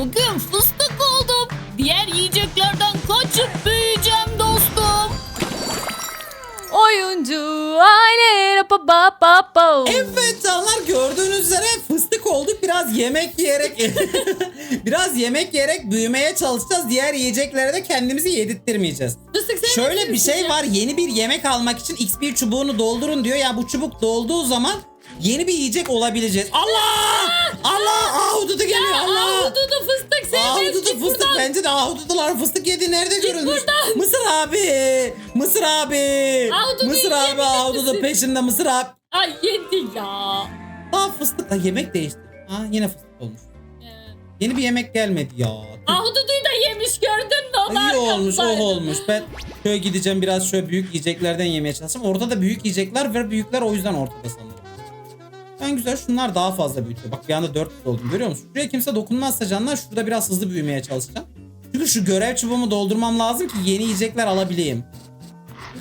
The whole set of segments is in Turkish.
Bugün fıstık oldum. Diğer yiyeceklerden kaçıp büyüyeceğim dostum. Oyuncu aile pa pa pa pa. Evet canlar gördüğünüz üzere fıstık olduk. Biraz yemek yiyerek biraz yemek yiyerek büyümeye çalışacağız. Diğer yiyeceklere de kendimizi yedirttirmeyeceğiz. Fıstık sen Şöyle bir şey var. Yeni bir yemek almak için XP çubuğunu doldurun diyor. Ya bu çubuk dolduğu zaman yeni bir yiyecek olabileceğiz. Allah! Allah! Ahududu geliyor. Allah! Ahududu fıstık sevmez Ahududu git fıstık buradan. bence de ahududular fıstık yedi nerede görülmüş? buradan. Mısır abi! Mısır abi! Ahududu Mısır abi ahududu misin? peşinde mısır abi. Ay yedi ya. Aa fıstık. Ha, yemek değişti. Ha yine fıstık olmuş. Ee, Yeni bir yemek gelmedi ya. Ahududuyu da yemiş gördün mü? O da İyi olmuş, o arkamdaydı. olmuş. Ben şöyle gideceğim biraz şöyle büyük yiyeceklerden yemeye çalışacağım. Orada da büyük yiyecekler ve büyükler o yüzden ortada sanırım. Ben güzel şunlar daha fazla büyütüyor. Bak bir anda 4 oldum görüyor musun? Şuraya kimse dokunmazsa canlar şurada biraz hızlı büyümeye çalışacağım. Çünkü şu görev çubuğumu doldurmam lazım ki yeni yiyecekler alabileyim.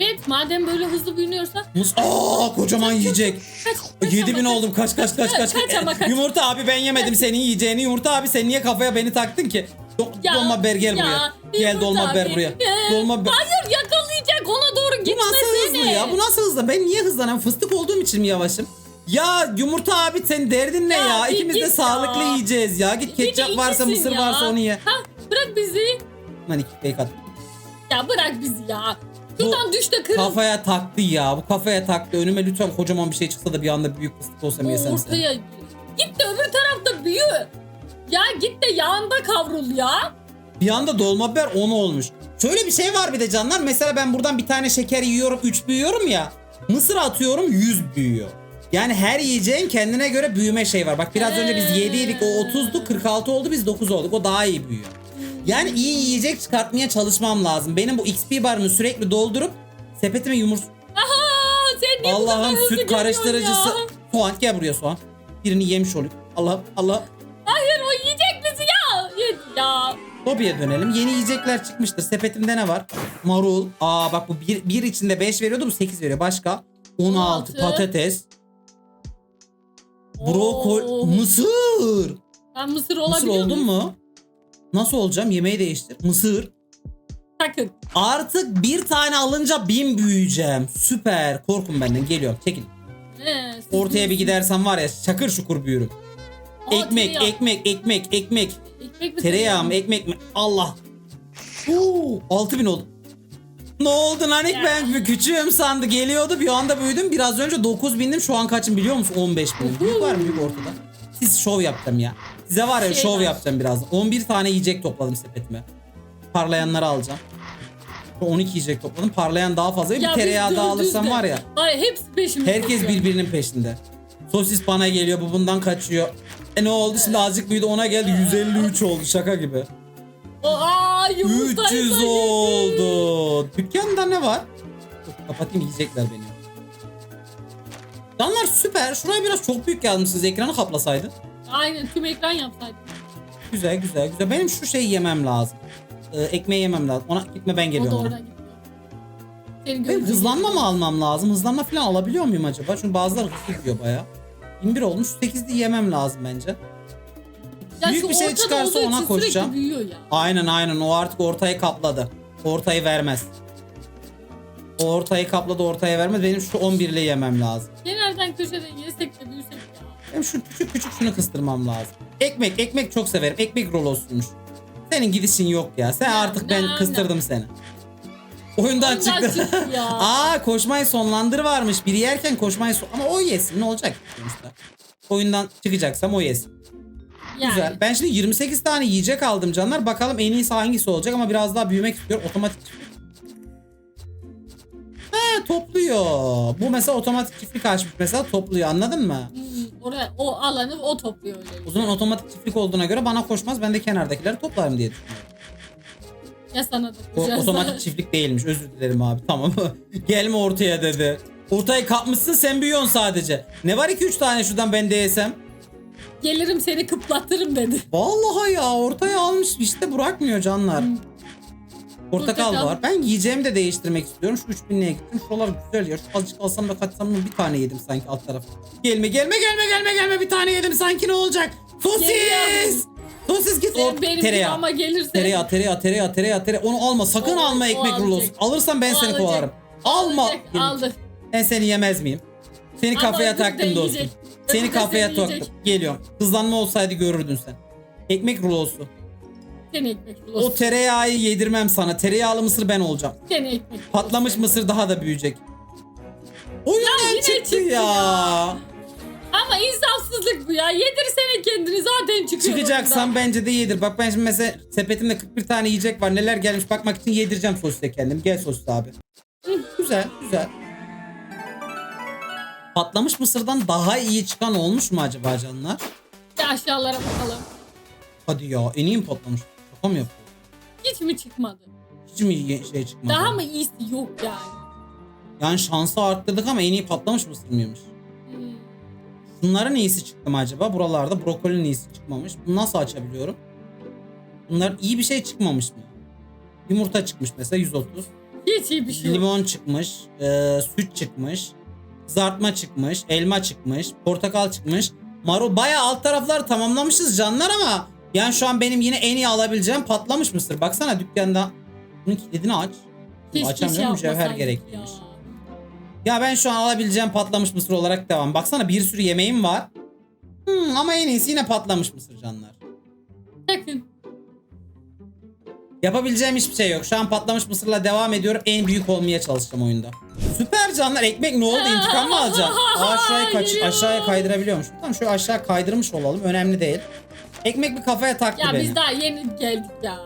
Evet madem böyle hızlı büyünüyorsa. Mus Aa kocaman yiyecek. Kaç, kaç 7000 ama kaç. oldum kaç kaç kaç kaç. Kaç ama kaç. Yumurta abi ben yemedim senin yiyeceğini. Yumurta abi sen niye kafaya beni taktın ki? Do- Ya, dolma ber gel ya, buraya. Gel dolma ber abi. buraya. Ee, Dolma ber. Hayır yakalayacak ona doğru Bu gitmesene. nasıl hızlı ya? Bu nasıl hızlı? Ben niye hızlanıyorum? Fıstık olduğum için mi yavaşım? Ya yumurta abi senin derdin ne Ya ya? İkimiz de sağlıklı ya. yiyeceğiz ya. Git ketçap varsa mısır ya. varsa onu ye. Ha bırak bizi. Lan iki fake at. Ya bırak bizi ya. Şuradan düş de kırıl. Kafaya taktı ya. Bu kafaya taktı. Önüme lütfen kocaman bir şey çıksa da bir anda büyük fıstık olsa mı yesem sen? Ortaya git de öbür tarafta büyü. Ya git de yağında kavrul ya. Bir anda dolma biber 10 olmuş. Şöyle bir şey var bir de canlar. Mesela ben buradan bir tane şeker yiyorum 3 büyüyorum ya. Mısır atıyorum 100 büyüyor. Yani her yiyeceğin kendine göre büyüme şey var. Bak biraz önce biz 7 yedik o 30'du 46 oldu biz 9 olduk. O daha iyi büyüyor. Yani iyi yiyecek çıkartmaya çalışmam lazım. Benim bu XP barımı sürekli doldurup sepetime yumurt... Aha sen niye bu kadar hızlı süt geliyorsun karıştırıcısı. ya? Soğan gel buraya soğan. Birini yemiş oluyor. Allah Allah. Hayır o yiyecek bizi ya. Ya. Lobiye dönelim. Yeni yiyecekler çıkmıştır. Sepetimde ne var? Marul. Aa bak bu bir, bir içinde 5 veriyordu bu 8 veriyor. Başka? 16 16. patates. Brokoli. Oo. Mısır. Ben mısır Mısır olabiliyor oldun muyum? mu? Nasıl olacağım? Yemeği değiştir. Mısır. Sakın. Artık bir tane alınca bin büyüyeceğim. Süper. Korkun benden. Geliyorum. Çekil. Ee, siz- Ortaya bir gidersem var ya şakır şukur büyürüm. Aa, ekmek, tereyağı. ekmek, ekmek, ekmek. Ekmek mi Tereyağı mı, ekmek mi? Allah. Oo, 6000 oldu. Ne oldu Ya. ben küçüğüm sandı geliyordu. Bir anda büyüdüm. Biraz önce 9 bindim. Şu an kaçım biliyor musun? 15 bin büyük var mı? Büyük ortada. Siz şov yapacağım ya. Size var ya Şey şov var. yapacağım biraz. 11 tane yiyecek topladım sepetime. Parlayanları alacağım. 12 yiyecek topladım. Parlayan daha fazla. Bir Ya biz tereyağı daha alırsam de. var ya. Ay hepsi peşimde. herkes koşuyor. birbirinin peşinde. Sosis bana geliyor bu bundan kaçıyor. E ne oldu? Şimdi azıcık büyüdü ona geldi. 153 oldu şaka gibi. O, aa, yumurtayı 300 da yedi. oldu. Dükkanda ne var? Dur, kapatayım yiyecekler beni. Canlar süper. Şuraya biraz çok büyük yazmışsınız. Ekranı kaplasaydı. Aynen tüm ekran yapsaydım. Güzel güzel güzel. Benim şu şeyi yemem lazım. Ee, ekmeği yemem lazım. Ona gitme ben O da geliyorum. oradan ona. gidiyor. Seni Benim hızlanma mı almam lazım? Hızlanma falan alabiliyor muyum acaba? Çünkü bazıları hızlı gidiyor baya. 21 olmuş. 8'de yemem lazım bence. Ya büyük şu bir şey ortada çıkarsa olduğu ona sürekli koşacağım. büyüyor ya. Aynen aynen. O artık ortayı kapladı. Ortayı vermez. O ortayı kapladı ortaya vermez. Benim şu 11 ile yemem lazım. Kenardan köşeden yesek de büyüsek ya. Benim şu küçük küçük şunu kıstırmam lazım. Ekmek, ekmek çok severim. Ekmek rolosuymuş. Senin gidişin yok ya. Sen Ya, artık ben ne, kıstırdım seni. Oyundan Ondan çıktı. çıktı ya. Aa koşmayı sonlandır varmış. Biri yerken koşmayı son... Ama o yesin ne olacak sonuçta. Oyundan çıkacaksam o yesin. Yani. Güzel. Ben şimdi 28 tane yiyecek aldım canlar. Bakalım en iyisi hangisi olacak ama biraz daha büyümek istiyor. Otomatik çiftlik. He topluyor. Bu mesela otomatik çiftlik açmış mesela topluyor anladın mı? Hmm, oraya, o alanı o topluyor öyle. O zaman otomatik çiftlik olduğuna göre bana koşmaz. Ben de kenardakileri toplarım diye düşünüyorum. Ya sana da O koşarsa. otomatik çiftlik değilmiş. Özür dilerim abi. Tamam. Gelme ortaya dedi. Ortayı kapmışsın sen büyüyorsun sadece. Ne var 2-3 tane şuradan ben de yesem? Gelirim seni kıplatırım dedi. Vallahi ya ortaya almış işte bırakmıyor canlar. Portakal, Portakal. var. Ben yiyeceğimi de değiştirmek istiyorum. Şu 3000'liğe gittim. Şuralar güzel ya. Şu azıcık alsam da kaçsam mı bir tane yedim sanki alt taraf. Gelme gelme gelme gelme gelme bir tane yedim sanki ne olacak? Sosis! Sosis git Sen or benim tereyağı. ama gelirsen. Tereyağı, tereyağı, tereyağı, tereyağı, tereyağı. Onu alma. Sakın O- alma ekmek rulosu. Alırsan ben O seni alacak. kovarım. Alma. Alacak, aldı. Ben seni yemez miyim? Seni kafaya taktım dostum. yiyecek. Seni kafaya yiyecek. Geliyorum. Hızlanma olsaydı görürdün sen. Ekmek rulosu. Seni ekmek rulosu. O tereyağı yedirmem sana. Tereyağlı mısır ben olacağım. Seni ekmek rulosu. Patlamış mısır daha da büyüyecek. Oyundan yine çıktı, çıktı ya. ya. Ama insafsızlık bu ya. Yedirsene kendini zaten çıkıyor. Çıkacaksan oradan. bence de yedir. Bak ben şimdi mesela sepetimde 41 tane yiyecek var. Neler gelmiş bakmak için yedireceğim sosise kendim. Gel sosis abi. Hı, güzel güzel. Patlamış mısırdan daha iyi çıkan olmuş mu acaba canlar? Bir aşağılara bakalım. Hadi ya en iyi mi patlamış? Şaka mı yapıyor? Hiç mi çıkmadı? Hiç mi ye- şey çıkmadı? Daha mı iyisi yok yani? Yani şansı arttırdık ama en iyi patlamış mısır mıymış? Hmm. Bunların iyisi çıktı mı acaba? Buralarda brokolinin iyisi çıkmamış. Bunu nasıl açabiliyorum? Bunlar iyi bir şey çıkmamış mı? Yumurta çıkmış mesela 130. Hiç iyi bir şey yok. Limon çıkmış. e, süt çıkmış. Kızartma çıkmış. Elma çıkmış. Portakal çıkmış. Marul bayağı alt tarafları tamamlamışız canlar ama yani şu an benim yine en iyi alabileceğim patlamış mısır. Baksana dükkanda. Bunun kilidini aç. Keşke Açamıyorum şey mücevher gerekliymiş. ya. Ya ben şu an alabileceğim patlamış mısır olarak devam. Baksana bir sürü yemeğim var. Hmm, ama en iyisi yine patlamış mısır canlar. Sakın. Yapabileceğim hiçbir şey yok. Şu an patlamış mısırla devam ediyorum. En büyük olmaya çalışacağım oyunda. Süper canlar. Ekmek ne oldu? İntikam mı alacağım? Aa şurayı kaç Geliyor. aşağıya kaydırabiliyormuş. Tamam şöyle aşağı kaydırmış olalım. Önemli değil. Ekmek bir kafaya taktı Ya beni. biz daha yeni geldik ya.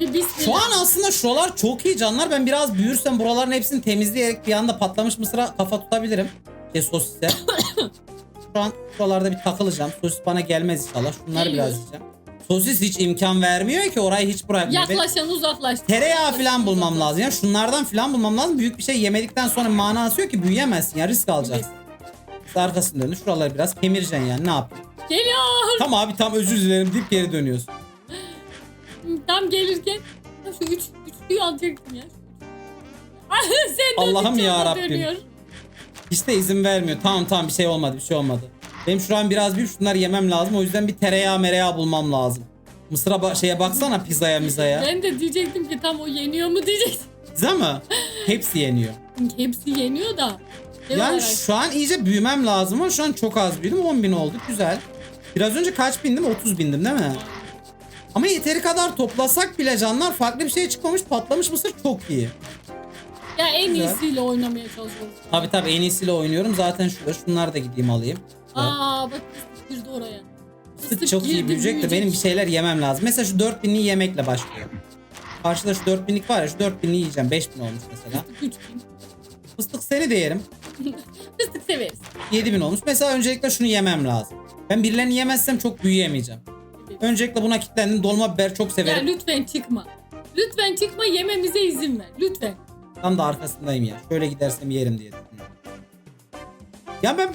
Bir bismillah. Şu an aslında şuralar çok iyi canlar. Ben biraz büyürsem buraların hepsini temizleyerek bir anda patlamış mısıra kafa tutabilirim. Şey sosise. Şu an şuralarda bir takılacağım. Sosis bana gelmez inşallah. Şunları Geliyor. biraz yiyeceğim. Sosis hiç imkan vermiyor ki orayı hiç bırakmıyor. Yaklaşan uzaklaştı. Tereyağı falan bulmam lazım. Ya şunlardan falan bulmam lazım. Büyük bir şey yemedikten sonra manası yok ki büyüyemezsin ya risk alacaksın. Arkasını dönün. Şuraları biraz kemireceksin yani ne yapayım. Geliyor. Tam abi tam özür dilerim deyip geri dönüyorsun. Tam gelirken şu üç, üçlüyü alacaktım ya. Allah'ım ya Rabbim. Hiç de izin vermiyor. Tamam tamam bir şey olmadı bir şey olmadı. Benim şu an biraz büyük şunları yemem lazım. O yüzden bir tereyağı mereyağı bulmam lazım. Mısır'a ba- şeye baksana pizzaya mizaya. Ben de diyecektim ki tam o yeniyor mu diyecektim. Pizza mı? Hepsi yeniyor. Hepsi yeniyor da. Ne Yani olarak? şu an iyice büyümem lazım ama şu an çok az büyüdüm. 10 bin oldu. Güzel. Biraz önce kaç bindim? 30 bindim değil mi? Ama yeteri kadar toplasak bile canlar farklı bir şey çıkmamış. Patlamış mısır çok iyi. Ya en Güzel. iyisiyle oynamaya çalışıyoruz. Tabi tabi en iyisiyle oynuyorum. Zaten şurada şunlar da gideyim alayım. Güzel. Aa bak fıstık girdi oraya. Fıstık çok iyi büyüyecek de benim bir şeyler yemem lazım. Mesela şu 4000'li yemekle başlıyor. Karşıda şu 4000'lik var ya şu 4000'li yiyeceğim. 5000 olmuş mesela. Fıstık 3000. Fıstık seni de yerim. Fıstık severiz. 7000 olmuş. Mesela öncelikle şunu yemem lazım. Ben birilerini yemezsem çok büyüyemeyeceğim. Öncelikle buna kilitlendim. Dolma biber çok Ya severim. lütfen çıkma. Lütfen çıkma yememize izin ver. Lütfen. Tam da arkasındayım ya. Şöyle gidersem yerim diye düşünüyorum. Ya ben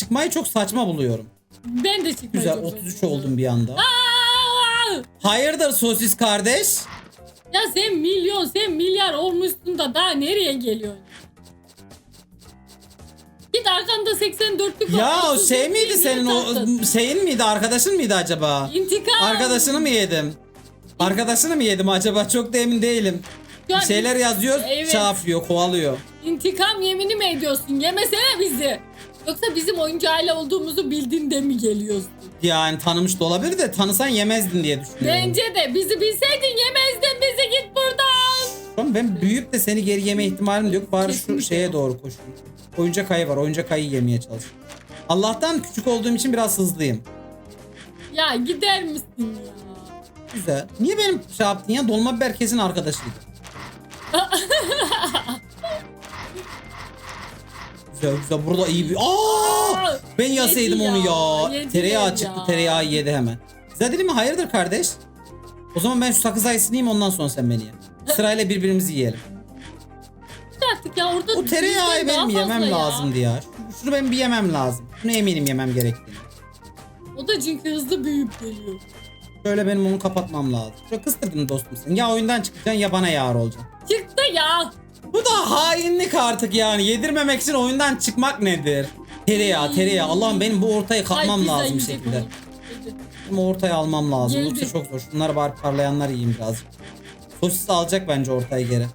çıkmayı çok saçma buluyorum. Ben de çıkmayı Güzel çok 33 seviyorum. oldum bir anda. Aa! Hayırdır sosis kardeş? Ya sen milyon sen milyar olmuşsun da daha nereye geliyorsun? Git arkanda 84'lük var. Ya o 30'luk şey miydi senin o şeyin miydi arkadaşın mıydı acaba? İntikam. Arkadaşını mı yedim? Arkadaşını mı yedim acaba? Çok da emin değilim. Bir şeyler yazıyor, Evet. yapıyor, kovalıyor. İntikam yemini mi ediyorsun? Yemesene bizi. Yoksa bizim oyuncu aile olduğumuzu bildiğinde de mi geliyorsun? Yani tanımış da olabilir de tanısan yemezdin diye düşünüyorum. Bence de bizi bilseydin yemezdin bizi git buradan. Oğlum ben büyüyüp de seni geri yeme ihtimalim de yok. Bari şu Kesinlikle şeye doğru koşayım. Oyuncak ayı var. Oyuncak ayı yemeye çalış. Allah'tan küçük olduğum için biraz hızlıyım. Ya gider misin ya? Güzel. Niye benim şey yaptın ya? Dolma biber kesin arkadaşıydı. güzel güzel. Burada iyi bir... Aa! Ben yasaydım yedi onu ya. yediler Tereyağı çıktı. ya. Tereyağı yedi hemen. Güzel değil mi? Hayırdır kardeş? O zaman ben şu sakız ayısını yiyeyim ondan sonra sen beni ye. Sırayla birbirimizi yiyelim. Artık ya orada O tereyağı benim yemem lazımdı ya. Şu- Şunu ben bir yemem lazım. Şunu eminim yemem gerektiğini. O da çünkü hızlı büyüyüp geliyor. Şöyle benim onu kapatmam lazım. Şöyle kıstırdın dostum sen. Ya oyundan çıkacaksın ya bana yar olacaksın. Çıktı ya. Bu da hainlik artık yani. Yedirmemek için oyundan çıkmak nedir? Tereyağı tereyağı. Allah'ım benim bu ortayı Ay, kapmam pizza lazım bir yiyecek şekilde. Ama ortaya almam lazım. Yoksa çok zor. Şunları bari parlayanlar yiyeyim birazcık. Sosis alacak bence ortaya geri.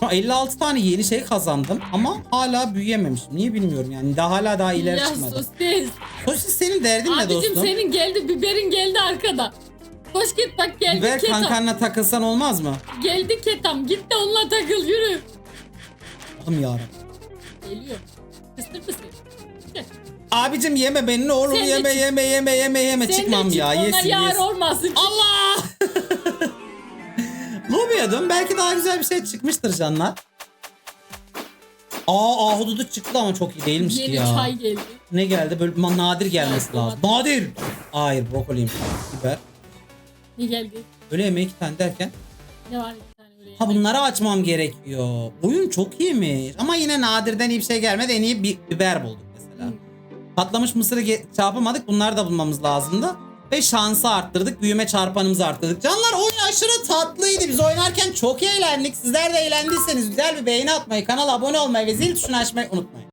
Şu an 56 tane yeni şey kazandım ama hala büyüyememişim. Niye bilmiyorum yani. Daha hala daha ileri ya çıkmadı. sosis. Sosis senin derdin ne Abicim dostum? senin geldi biberin geldi arkada. Koş git bak geldi Biber ketam. kankanla takılsan olmaz mı? Geldi ketam git de onunla takıl yürü. Allah'ım yarabbim. Geliyor. Kıstır mısın? Gel. Abicim yeme beni ne olur Sen de yeme çık. yeme yeme yeme yeme Sen de çıkmam çık, ya ona yesin yar yesin. olmasın. Allah! Lobiye dön belki daha güzel bir şey çıkmıştır canlar. Aa ahududu çıktı ama çok iyi değilmiş ki Yeni ya. çay geldi. Ne geldi? Böyle ma- nadir gelmesi lazım. Nadir! Hayır brokoliymiş. Biber. Ne geldi? Öyle yeme iki tane derken. Ne var bir tane öyle. Ha bunları açmam gerekiyor. Oyun çok iyiymiş. Ama yine nadirden iyi bir şey gelmedi. En iyi bir biber bulduk mesela. Patlamış mısırı ge- çarpamadık. Bunları da bulmamız lazımdı. Ve şansı arttırdık. Büyüme çarpanımızı arttırdık. Canlar oyun aşırı tatlıydı. Biz oynarken çok eğlendik. Sizler de eğlendiyseniz güzel bir beğeni atmayı, kanala abone olmayı ve zil tuşunu açmayı unutmayın.